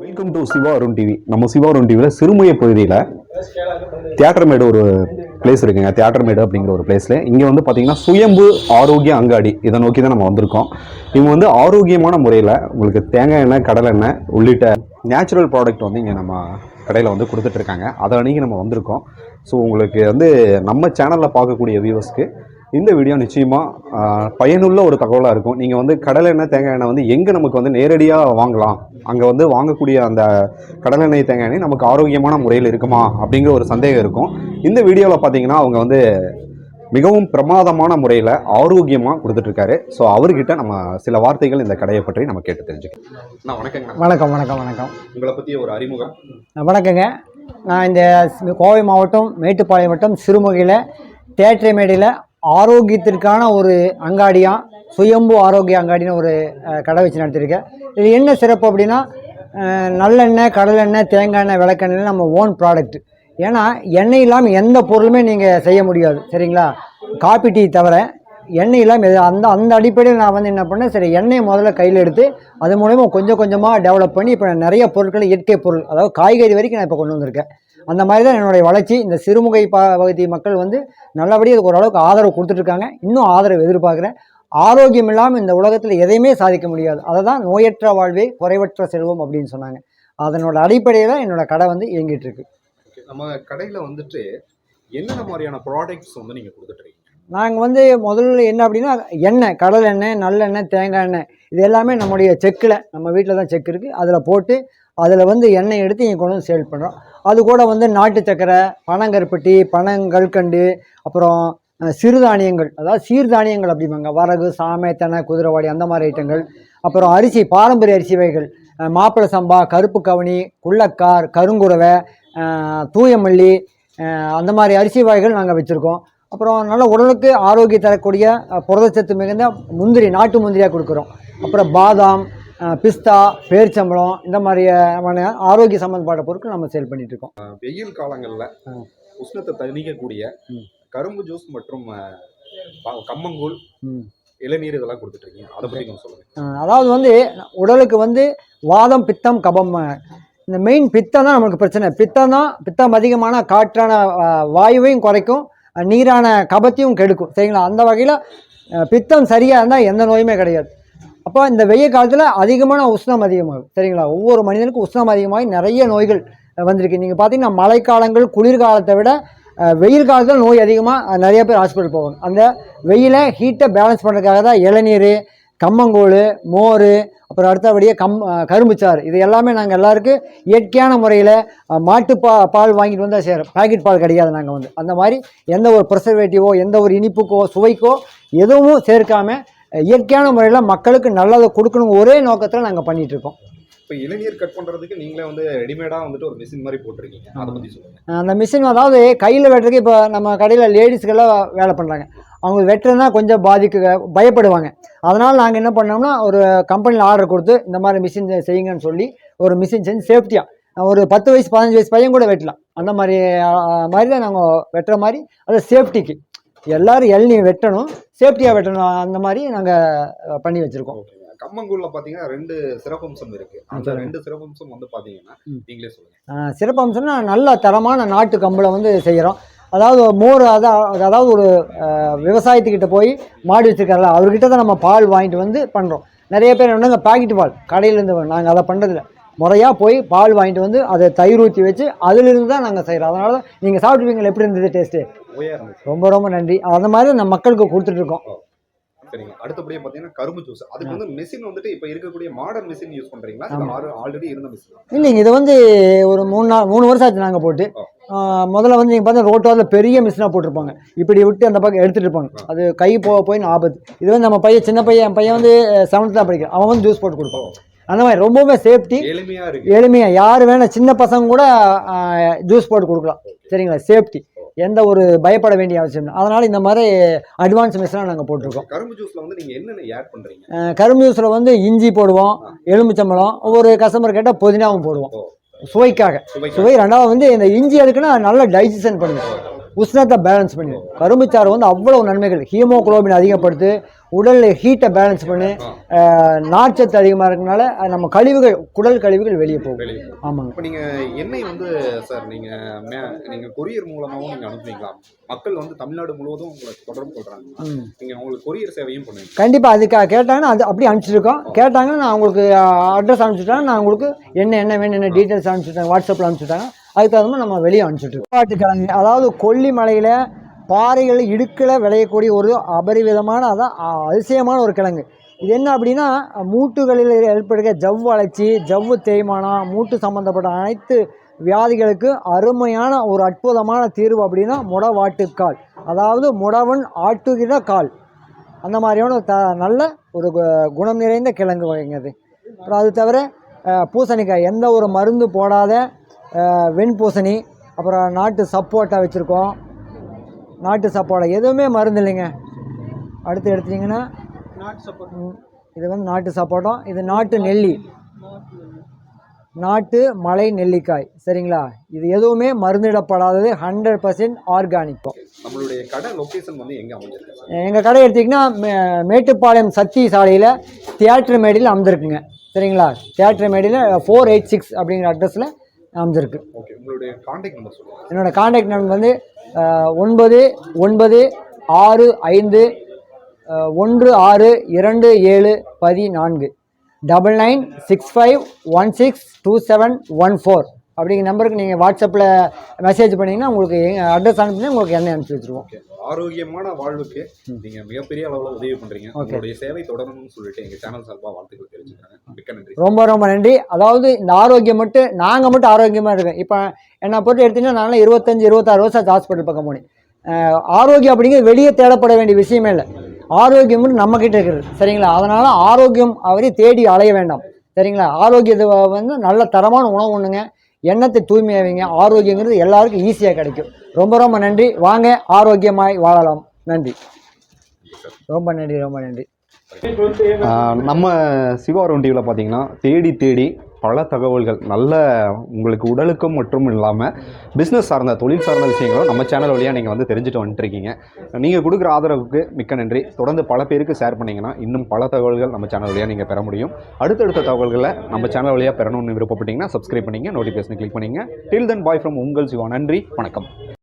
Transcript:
Welcome to Siva Arun TV நம்ம சிவா அருண் டிவியில் சிறுமுய பகுதியில் தியேட்டர் மேடு ஒரு பிளேஸ் இருக்குங்க. தியேட்டர் மேடு அப்படிங்கிற ஒரு பிளேஸில் இங்கே வந்து பார்த்தீங்கன்னா சுயம்பு ஆரோக்கிய அங்காடி இதை நோக்கி தான் நம்ம வந்திருக்கோம். இவங்க வந்து ஆரோக்கியமான முறையில் உங்களுக்கு தேங்காய் எண்ணெய் கடலை எண்ணெய் உள்ளிட்ட நேச்சுரல் ப்ராடக்ட் வந்து இங்கே நம்ம கடையில் வந்து கொடுத்துட்ருக்காங்க அதை அன்றைக்கி நம்ம வந்திருக்கோம். ஸோ உங்களுக்கு வந்து நம்ம சேனலில் பார்க்கக்கூடிய வியூவர்ஸ்க்கு இந்த வீடியோ நிச்சயமாக பயனுள்ள ஒரு தகவலாக இருக்கும். நீங்கள் வந்து கடலை எண்ணெய் தேங்காய் எண்ணெய் வந்து எங்கே நமக்கு வந்து நேரடியாக வாங்கலாம்? அங்கே வந்து வாங்கக்கூடிய அந்த கடலை எண்ணெய் தேங்காய் எண்ணெய் நமக்கு ஆரோக்கியமான முறையில் இருக்குமா? அப்படிங்கிற ஒரு சந்தேகம் இருக்கும். இந்த வீடியோவில் பார்த்தீங்கன்னா அவங்க வந்து மிகவும் பிரமாதமான முறையில் ஆரோக்கியமாக கொடுத்துட்ருக்காரு. ஸோ அவர்கிட்ட நம்ம சில வார்த்தைகள் இந்த கடையை பற்றி நம்ம கேட்டு தெரிஞ்சுக்கலாம். நான் வணக்கங்கண்ணா. வணக்கம் வணக்கம் வணக்கம். உங்களை பற்றி ஒரு அறிமுகம். வணக்கங்க. நான் இந்த கோவை மாவட்டம் மேட்டுப்பாளையம் வட்டம் சிறுமுகையில் தேட்டரைமேடையில் ஆரோக்கியத்திற்கான ஒரு அங்காடியாக சுயம்பு ஆரோக்கிய அங்காடின்னு ஒரு கடை வச்சு நடத்திருக்கேன். இது என்ன சிறப்பு அப்படின்னா நல்லெண்ணெய் கடலெண்ணெய் தேங்காய் எண்ணெய் விளக்கெண்ணெய் நம்ம ஓன் ப்ராடக்ட் ஏன்னா எண்ணெய் இல்லாமல் எந்த பொருளுமே நீங்கள் செய்ய முடியாது. சரிங்களா? காப்பி டீ தவிர எண்ணெய் இல்லாமல் எது அந்த அந்த அடிப்படையில் நான் வந்து என்ன பண்ணேன் சரி எண்ணெயை முதல்ல கையில் எடுத்து அது மூலயமா கொஞ்சம் கொஞ்சமாக டெவலப் பண்ணி இப்போ நிறைய பொருட்கள் இயற்கை பொருள் அதாவது காய்கறி வரைக்கும் நான் இப்போ கொண்டு வந்திருக்கேன். அந்த மாதிரி தான் என்னுடைய வளர்ச்சி. இந்த சிறுமுகை ப பகுதி மக்கள் வந்து நல்லபடியாக அதுக்கு ஓரளவுக்கு ஆதரவு கொடுத்துட்ருக்காங்க. இன்னும் ஆதரவு எதிர்பார்க்குறேன். ஆரோக்கியம் இல்லாமல் இந்த உலகத்தில் எதையுமே சாதிக்க முடியாது. அதை தான் நோயற்ற வாழ்வே குறைவற்ற செல்வம் அப்படின்னு சொன்னாங்க. அதனோட அடிப்படையில் என்னோடய கடை வந்து இயங்கிட்டு இருக்கு. நம்ம கடையில் வந்துட்டு என்னென்ன மாதிரியான ப்ராடக்ட்ஸ் வந்து நீங்கள் கொடுத்துட்ருக்கீங்க நாங்கள் வந்து முதல்ல என்ன அப்படின்னா எண்ணெய் கடல் எண்ணெய் நல்லெண்ணெய் தேங்காய் எண்ணெய் இது எல்லாமே நம்முடைய செக்கில் நம்ம வீட்டில் தான் செக் இருக்குது அதில் போட்டு அதில் வந்து எண்ணெய் எடுத்து இங்கே கொண்டு வந்து சேல் பண்ணுறோம் அது கூட வந்து நாட்டு சக்கரை பனங்கருப்பட்டி பனங்கல்கண்டு அப்புறம் சிறுதானியங்கள் அதாவது சீர்தானியங்கள் அப்படிம்பாங்க. வரகு சாமை தெனை குதிரைவாடி அந்த மாதிரி ஐட்டங்கள். அப்புறம் அரிசி பாரம்பரிய அரிசி வகைகள் மாப்பிள்ளை சம்பா கருப்பு கவனி குள்ளக்கார் கருங்குறவை தூயமல்லி அந்த மாதிரி அரிசி வகைகள் நாங்கள் வச்சுருக்கோம். அப்புறம் நல்ல உடலுக்கு ஆரோக்கியம் தரக்கூடிய புரதச்சத்து மிகுந்த முந்திரி நாட்டு முந்திரியாக கொடுக்குறோம் அப்புறம் பாதாம் பிஸ்தா பேரிச்சம்பழம் இந்த மாதிரியான ஆரோக்கிய சம்மந்தப்பட்ட பொருட்கள் நம்ம சேல் பண்ணிட்டு இருக்கோம் வெயில் காலங்களில். உஷ்ணத்தை தணிக்கக்கூடிய. கரும்பு ஜூஸ் மற்றும் கம்மங்கூழ். இளநீர் இதெல்லாம் கொடுத்துட்டு இருக்கீங்க அதை பற்றி கொஞ்சம் சொல்லுங்க அஹ், அதாவது வந்து உடலுக்கு வந்து வாதம் பித்தம் கபம் இந்த மெயின் பித்தம் தான் நமக்கு பிரச்சனை பித்தம் தான் பித்தம் அதிகமான காற்றான வாயுவையும் குறைக்கும் நீரான கபத்தையும் கெடுக்கும். சரிங்களா? அந்த வகையில் பித்தம் சரியாக இருந்தால் எந்த நோயுமே கிடையாது. அப்போ இந்த வெயில் காலத்தில் அதிகமான உஷ்ணம் அதிகமாகும். சரிங்களா? ஒவ்வொரு மனிதனுக்கும் உஷ்ணம் அதிகமாகி நிறைய நோய்கள் வந்திருக்கு. நீங்கள் பார்த்தீங்கன்னா மழைக்காலங்கள் குளிர்காலத்தை விட வெயில் காலத்தில் நோய் அதிகமாக நிறைய பேர் ஹாஸ்பிட்டல் போவாங்க. அந்த வெயிலை ஹீட்டை பேலன்ஸ் பண்ணுறதுக்காக தான் இளநீர் கம்மங்கூழ் மோர் அப்புறம் அடுத்தபடியே கம் கரும்புச்சாறு. இது எல்லாமே நாங்கள் எல்லாருக்கும் இயற்கையான முறையில் மாட்டு பா பால் வாங்கிட்டு வந்தால் சேரும். பாக்கெட் பால் கிடையாது நாங்கள் வந்து. அந்த மாதிரி எந்த ஒரு ப்ரிசர்வேட்டிவோ எந்த ஒரு இனிப்புக்கோ சுவைக்கோ எதுவும் சேர்க்காமல் இயற்கையான முறையில் மக்களுக்கு நல்லதை கொடுக்கணும் ஒரே நோக்கத்தில் நாங்கள் பண்ணிகிட்ருக்கோம் இருக்கோம். இப்போ இளநீர் கட் பண்ணுறதுக்கு நீங்களே வந்து ரெடிமேடாக வந்துட்டு ஒரு மிஷின் மாதிரி போட்டிருக்கீங்க. அதை பற்றி சொல்லுங்க. அந்த மிஷின் அதாவது கையில் வெட்டுறதுக்கு இப்போ நம்ம கடையில் லேடிஸ்க்கெல்லாம் வேலை பண்ணுறாங்க அவங்க வெட்டுறதுனா கொஞ்சம் பாதிக்க பயப்படுவாங்க. அதனால் நாங்கள் என்ன பண்ணோம்னா ஒரு கம்பெனியில் ஆர்டர் கொடுத்து இந்த மாதிரி மிஷின் செய்யுங்கன்னு சொல்லி ஒரு மிஷின் செஞ்சு சேஃப்டியாக ஒரு பத்து வயசு பதினஞ்சு வயசு பையன் கூட வெட்டலாம். அந்த மாதிரி மாதிரி தான் நாங்கள் வெட்டுற மாதிரி அது சேஃப்டிக்கு எல்லாரும் எள்ளி வெட்டணும் சேஃப்டியாக வெட்டணும் அந்த மாதிரி நாங்கள் பண்ணி வச்சுருக்கோம். கம்மங்கூழ்ல பார்த்தீங்கன்னா ரெண்டு சிறப்பம்சம் இருக்கு. அந்த. ரெண்டு சிறப்பம்சம் வந்து பார்த்தீங்கன்னா ம். நீங்களே சொல்லுங்க. சிறப்பம்சம்னா நல்ல தரமான நாட்டு கம்பளை வந்து செய்கிறோம் அதாவது மோர் அதான் அதாவது ஒரு விவசாயத்துக்கிட்ட போய் மாடு வச்சுருக்காருல அவர்கிட்ட தான் நம்ம பால் வாங்கிட்டு வந்து பண்ணுறோம் நிறைய பேர் என்னங்க பாக்கெட் பால். கடையிலேருந்து நாங்கள் அதை பண்ணுறதில்ல முறையாக போய் பால் வாங்கிட்டு வந்து அதை தயிர் ஊற்றி வச்சு அதிலிருந்து தான் நாங்கள் செய்கிறோம் அதனால தான் நீங்கள் சாப்பிட்டுருப்பீங்களா? எப்படி இருந்தது டேஸ்ட்டு ரொம்ப ரொம்ப நன்றி. அந்த மாதிரி நம்ம மக்களுக்கு கொடுத்துட்ருக்கோம் சரிங்க அடுத்தபடியே பார்த்தீங்கன்னா கரும்பு ஜூஸ் அதுக்கு வந்து மிஷின் வந்துட்டு இப்போ இருக்கக்கூடிய மாடர்ன் மிஷின் யூஸ் பண்றீங்களா? ஆமா. ஆல்ரெடி இருந்த மிஷின் இல்லைங்க இது வந்து ஒரு மூணு நாள் மூணு வருஷம் ஆச்சு நாங்கள் போட்டு. முதல்ல வந்து நீங்கள் பார்த்தா ரோட்டோரில் பெரிய மிஷினாக போட்டிருப்பாங்க. இப்படி விட்டு அந்த பக்கம் எடுத்துகிட்டு இருப்பாங்க. அது கை போக போய் ஆபத்து. இது வந்து நம்ம பையன் சின்ன பையன் என் பையன் வந்து செவன்த் தான் படிக்கிறான். அவன் வந்து ஜூஸ் போட்டு கொடுப்பான். அந்த மாதிரி ரொம்பவுமே சேஃப்டி எளிமையாக யார் வேணால் சின்ன பசங்க கூட ஜூஸ் போட்டு கொடுக்கலாம். சரிங்களா? சேஃப்டி எந்த ஒரு பயப்பட வேண்டிய அவசியம் அதனால் இந்த மாதிரி அட்வான்ஸ் மிஷினாக நாங்கள் போட்டிருக்கோம். கரும்பு ஜூஸ்ல வந்து நீங்க என்னென்ன ஆட் பண்றீங்க? அஹ் கரும்பு ஜூஸில் வந்து இஞ்சி போடுவோம் எலுமிச்சம்பழம் ஒவ்வொரு கஸ்டமர் கேட்டால் புதினாவும் போடுவோம். சுவைக்காக. சுவை ரெண்டாவது வந்து இந்த இஞ்சி எதுக்குன்னா நல்ல டைஜஷன் பண்ணுது உஷ்ணத்தை பேலன்ஸ் பண்ணுது கரும்புச்சாறு வந்து அவ்வளவு நன்மைகள். ஹீமோகுளோபின் அதிகப்படுத்து உடலில் ஹீட்டை பேலன்ஸ் பண்ணி. அஹ், நார்ச்சத்து அதிகமாக இருக்கனால நம்ம கழிவுகள் குடல் கழிவுகள் வெளியே போகும். ஆமாங்க. இப்போ நீங்க எண்ணெய் வந்து சார் நீங்க மே- நீங்க கொரியர் மூலமாவும் நீங்க அனுப்புவீங்களா? மக்கள் வந்து தமிழ்நாடு முழுவதும் உங்களை தொடர்பு கொள்றாங்க. ம். நீங்க உங்களுக்கு கொரியர் சேவையும் பண்ணுவீங்க. கண்டிப்பாக அதுக்காக கேட்டாங்கன்னா அது அப்படி அனுப்பிச்சிருக்கோம். கேட்டாங்கன்னா நான் உங்களுக்கு அட்ரஸ் அனுப்பிச்சுட்டாங்க நான் உங்களுக்கு என்ன என்ன வேணும் என்ன டீட்டெயில்ஸ் அனுப்பிச்சுட்டாங்க வாட்ஸ்அப்பில் அனுப்பிச்சுட்டாங்க. அதுக்கு தகுந்த மாதிரி நம்ம வெளியே அனுப்பிச்சுட்ருக்கோம் கிழங்கு அதாவது கொல்லிமலையில் பாறைகள் இடுக்கில் விளையக்கூடிய ஒரு அபரிவிதமான அதான் அதிசயமான ஒரு கிழங்கு. இது என்ன அப்படின்னா மூட்டுகளில் ஏற்படுகிற ஜவ் வளர்ச்சி ஜவ்வு தேய்மானம் மூட்டு சம்மந்தப்பட்ட அனைத்து வியாதிகளுக்கு அருமையான ஒரு அற்புதமான தீர்வு அப்படின்னா முடவாட்டுக்கால். அதாவது முடவன் ஆட்டுகிற கால். அந்த மாதிரியான ஒரு த நல்ல ஒரு கு- குணம் நிறைந்த கிழங்கு வகைங்கிறது அப்புறம் அது தவிர பூசணிக்காய். எந்த ஒரு மருந்து போடாத வெண்பூசணி அப்புறம் நாட்டு சப்போட்டா வச்சுருக்கோம். நாட்டு சப்போட்டா. எதுவுமே மருந்து இல்லைங்க. அடுத்து எடுத்தீங்கன்னா இது வந்து நாட்டு சப்போட்டா. இது நாட்டு நெல்லி. நாட்டு மலை நெல்லிக்காய். சரிங்களா? இது எதுவுமே மருந்திடப்படாதது ஹண்ட்ரட் பர்சன்ட் ஆர்கானிக். நம்மளுடைய கடை லொகேஷன் வந்து எங்க அமைஞ்சிருக்கு? எங்கள் கடை எடுத்திங்கன்னா மே- மேட்டுப்பாளையம் சக்தி சாலையில் தியேட்டர் மேடியில் அமைஞ்சிருக்குங்க. சரிங்களா? தியேட்டர் மேடியில் ஃபோர் எயிட் சிக்ஸ் அப்படிங்கிற அட்ரஸில் அமைஞ்சிருக்கு. ஓகே உங்களுடைய கான்டாக்ட் நம்பர் சொல்லுங்க. என்னோடய காண்டாக்ட் நம்பர் வந்து ஒன்பது ஒன்பது ஆறு ஐந்து ஒன்று ஆறு இரண்டு ஏழு பதினான்கு. Double nine six five one six two seven one four. அப்படிங்கிற நம்பருக்கு நீங்கள் வாட்ஸ்அப்பில் மெசேஜ் பண்ணிங்கன்னா உங்களுக்கு அட்ரஸ் அனுப்பினா உங்களுக்கு எண்ணெய் அனுப்பிச்சி வச்சுருவோம். ஓகே. ஆரோக்கியமான வாழ்வுக்கு நீங்க மிகப்பெரிய அளவுல உதவி பண்றீங்க. உங்களுடைய சேவை தொடரணும்னு சொல்லிட்டு எங்க சேனல் சார்பா வாழ்த்துக்கள் தெரிவிச்சுக்கிறேன். மிக்க நன்றி. ரொம்ப ரொம்ப நன்றி. அதாவது இந்த ஆரோக்கியம் மட்டும் நாங்கள் மட்டும் ஆரோக்கியமாக இருக்கோம். இப்போ என்னை பொறுத்து எடுத்தீங்கன்னா நான்லாம் இருபத்தஞ்சி இருபத்தாறு வருஷம் ஹாஸ்பிட்டல் பக்கம் போனேன். ஆரோக்கியம் அப்படிங்கிறது வெளியே தேடப்பட வேண்டிய விஷயமே இல்லை. ஆரோக்கியம் மட்டும் நம்மக்கிட்ட இருக்குது சரிங்களா? அதனால் ஆரோக்கியம் அவரை தேடி அலைய வேண்டாம். சரிங்களா? ஆரோக்கியத்தை வந்து நல்ல தரமான உணவு ஒன்றுங்க எண்ணத்தை தூய்மையாவீங்க. ஆரோக்கியங்கிறது எல்லாருக்கும் ஈஸியாக கிடைக்கும். ரொம்ப ரொம்ப நன்றி. வாங்க ஆரோக்கியமாய் வாழலாம். நன்றி. ரொம்ப நன்றி ரொம்ப நன்றி. நம்ம சிவாரம் டிவியில் பார்த்தீங்கன்னா தேடி தேடி பல தகவல்கள் நல்ல உங்களுக்கு உடலுக்கும் மற்றும் இல்லாமல் பிஸ்னஸ் சார்ந்த தொழில் சார்ந்த விஷயங்களும் நம்ம சேனல் வழியாக நீங்கள் வந்து தெரிஞ்சுட்டு வந்துட்டுருக்கீங்க. நீங்கள் கொடுக்குற ஆதரவுக்கு மிக்க நன்றி. தொடர்ந்து பல பேருக்கு ஷேர் பண்ணிங்கன்னா இன்னும் பல தகவல்கள் நம்ம சேனல் வழியாக நீங்கள் பெற முடியும். அடுத்தடுத்த தகவல்களை நம்ம சேனல் வழியாக பெறணும்னு விருப்பப்பட்டீங்கன்னா சப்ஸ்கிரைப் பண்ணிங்க நோட்டிஃபிகேஷன் கிளிக் பண்ணிங்க. டில் தென் பாய் ஃப்ரம் உங்கள் சிவா. நன்றி வணக்கம்.